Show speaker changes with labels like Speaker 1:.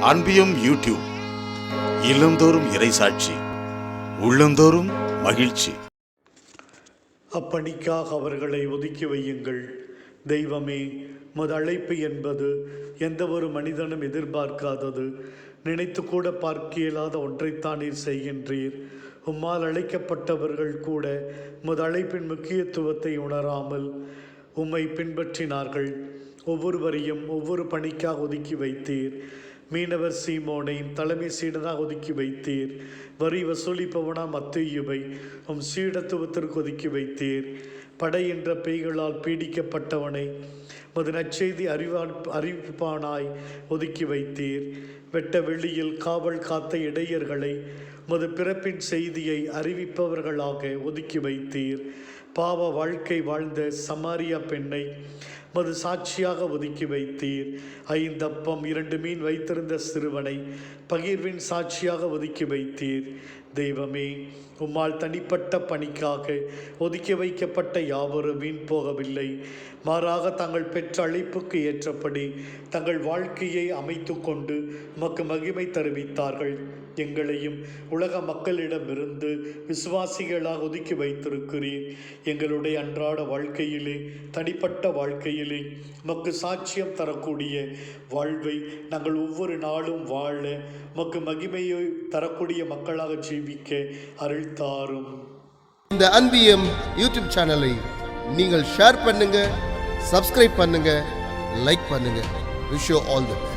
Speaker 1: அன்பியம் YouTube இல்லந்தோறும் இறைசாட்சி உள்ளந்தோறும் மகிழ்ச்சி.
Speaker 2: அப்பணிக்காக அவர்களை ஒதுக்கி வையுங்கள். தெய்வமே மது அழைப்பு என்பது எந்த ஒரு மனிதனும் எதிர்பார்க்காதது. நினைத்து கூட பார்க்க இயலாத ஒன்றைத்தான் நீர் செய்கின்றீர். உம்மால் அழைக்கப்பட்டவர்கள் கூட மது அழைப்பின் முக்கியத்துவத்தை உணராமல் உம்மை பின்பற்றினார்கள். ஒவ்வொருவரையும் ஒவ்வொரு பணிக்காக ஒதுக்கி வைத்தீர். மீனவர் சீமோனை தலைமை சீடனாக ஒதுக்கி வைத்தீர். வரி வசூலிப்பவனா மத்தையுவை உம் சீடத்துவத்திற்கு ஒதுக்கி வைத்தீர். படை என்ற பெய்களால் பீடிக்கப்பட்டவனை மது நற்செய்தி அறிவா அறிவிப்பானாய் ஒதுக்கி வைத்தீர். வெட்ட வெளியில் காவல் காத்த இடையர்களை மது பிறப்பின் செய்தியை அறிவிப்பவர்களாக ஒதுக்கி வைத்தீர். பாவ வாழ்க்கை வாழ்ந்த சமாரியா பெண்ணை மது சாட்சியாக ஒதுக்கி வைத்தீர். ஐந்தப்பம் இரண்டு மீன் வைத்திருந்த சிறுவனை பகிர்வின் சாட்சியாக ஒதுக்கி வைத்தீர். தெய்வமே உம்மால் தனிப்பட்ட பணிக்காக ஒதுக்கி வைக்கப்பட்ட யாவரும் வீண் போகவில்லை. மாறாக தாங்கள் பெற்ற அழைப்புக்கு ஏற்றபடி தங்கள் வாழ்க்கையை அமைத்து கொண்டு உமக்கு மகிமை தருவித்தார்கள். எங்களையும் உலக மக்களிடமிருந்து விசுவாசிகளாக ஒதுக்கி வைத்திருக்கிறீர். எங்களுடைய அன்றாட வாழ்க்கையிலே தனிப்பட்ட வாழ்க்கையிலே உமக்கு சாட்சியம் தரக்கூடிய வாழ்வை நாங்கள் ஒவ்வொரு நாளும் வாழ உமக்கு மகிமையை தரக்கூடிய மக்களாக செய்விக்க அருள் தாரும்
Speaker 3: இந்த அன்பியம் யூடியூப் சேனலை நீங்கள் ஷேர் பண்ணுங்க சப்ஸ்கிரைப் பண்ணுங்க லைக் பண்ணுங்க. Wish you all the best